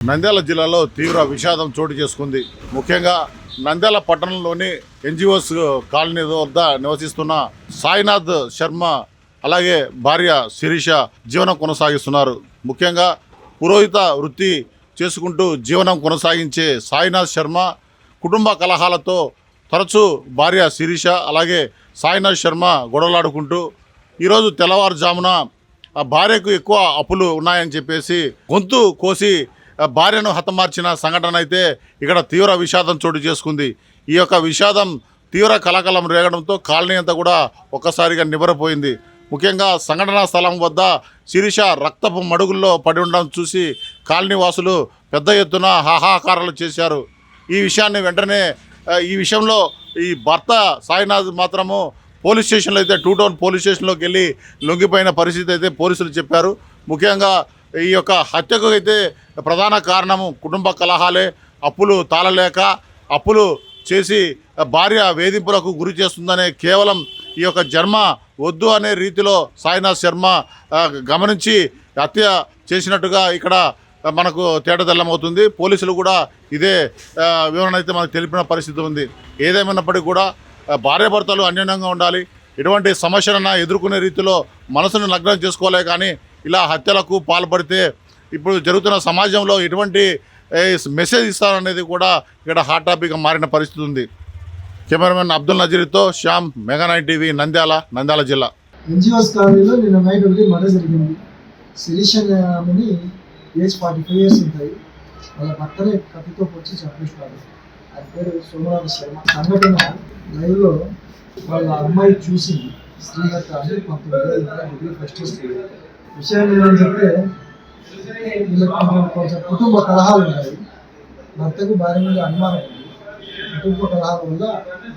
నంద్యాల జిల్లాలో తీవ్ర విషాదం చోటు చేసుకుంది. ముఖ్యంగా నంద్యాల పట్టణంలోని ఎన్జిఓస్ కాలనీ వద్ద నివసిస్తున్న సాయినాథ్ శర్మ అలాగే భార్య శిరీష జీవనం కొనసాగిస్తున్నారు. ముఖ్యంగా పురోహిత వృత్తి చేసుకుంటూ జీవనం కొనసాగించే సాయినాథ్ శర్మ కుటుంబ కలహాలతో తరచూ భార్య శిరీష అలాగే సాయినాథ్ శర్మ గొడవలాడుకుంటూ ఈరోజు తెల్లవారుజామున ఆ భార్యకు ఎక్కువ అప్పులు ఉన్నాయని చెప్పేసి గొంతు కోసి భార్యను హతమార్చిన సంఘటన అయితే ఇక్కడ తీవ్ర విషాదం చోటు చేసుకుంది. ఈ యొక్క విషాదం తీవ్ర కలకలం రేగడంతో కాలనీ అంతా కూడా ఒక్కసారిగా నిబరపోయింది ముఖ్యంగా సంఘటనా స్థలం వద్ద శిరీష రక్తపు మడుగుల్లో పడి ఉండడం చూసి కాలనీ వాసులు పెద్ద ఎత్తున హాహాకారాలు చేశారు. ఈ విషయాన్ని వెంటనే ఈ విషయంలో ఈ భర్త సాయినాథ్ మాత్రము పోలీస్ స్టేషన్లో అయితే టూ టౌన్ పోలీస్ స్టేషన్లోకి వెళ్ళి లొంగిపోయిన పరిస్థితి అయితే పోలీసులు చెప్పారు. ముఖ్యంగా ఈ యొక్క హత్యకు అయితే ప్రధాన కారణము కుటుంబ కలహాలే అప్పులు తాళలేక అప్పులు చేసి భార్య వేధింపులకు గురి చేస్తుందనే కేవలం ఈ యొక్క జన్మ వద్దు అనే రీతిలో సాయినాథ్ శర్మ గమనించి హత్య చేసినట్టుగా ఇక్కడ మనకు తేటతెల్లమవుతుంది పోలీసులు కూడా ఇదే వివరణ అయితే మనకు తెలిపిన పరిస్థితి ఉంది. ఏదేమైనప్పటికీ కూడా భార్యాభర్తలు అన్యోన్యంగా ఉండాలి. ఎటువంటి సమస్యలన్నా ఎదుర్కొనే రీతిలో మనసును లగ్నం చేసుకోలే కానీ ఇలా హత్యలకు పాల్పడితే ఇప్పుడు జరుగుతున్న సమాజంలో ఎటువంటి మెసేజ్ ఇస్తారనేది కూడా ఇక్కడ హాట్ టాపిక్గా మారిన పరిస్థితి ఉంది. Cameraman Abdul నజీర్తో Shyam mega night TV Nandyal Nandyal జిల్లా. ఎన్జిఓస్ కాలనీలో నిన్న నైట్ ఒకటి మర్డర్ జరిగింది. శిరీష్ అనే ఆమెని ఏజ్ ఫార్టీ ఫైవ్ ఇయర్స్ ఉంటాయి. వాళ్ళ భర్తనే కత్తితో పొడిచి చంపేస్తారు. ఆయన పేరు సోమరాజ శర్మ. సంఘటన లైవ్లో వాళ్ళ అమ్మాయి చూసింది. శ్రీహత్త అని పంతొమ్మిది డిగ్రీ ఫస్ట్ ఇయర్ స్టూడెంట్ ఏమని చెప్తే కొంచెం కొంచెం కుటుంబ కలహాలు ఉన్నాయి. భర్తకు భార్య మీద అనుమానం ఉంది. కుటుంబ కలహాల వల్ల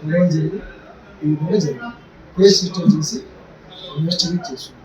గొడవ జరిగి ఈ విధంగా జరిగింది. కేసు రిజిస్టర్ చేసి ఇన్వెస్టిగేట్ చేస్తున్నాం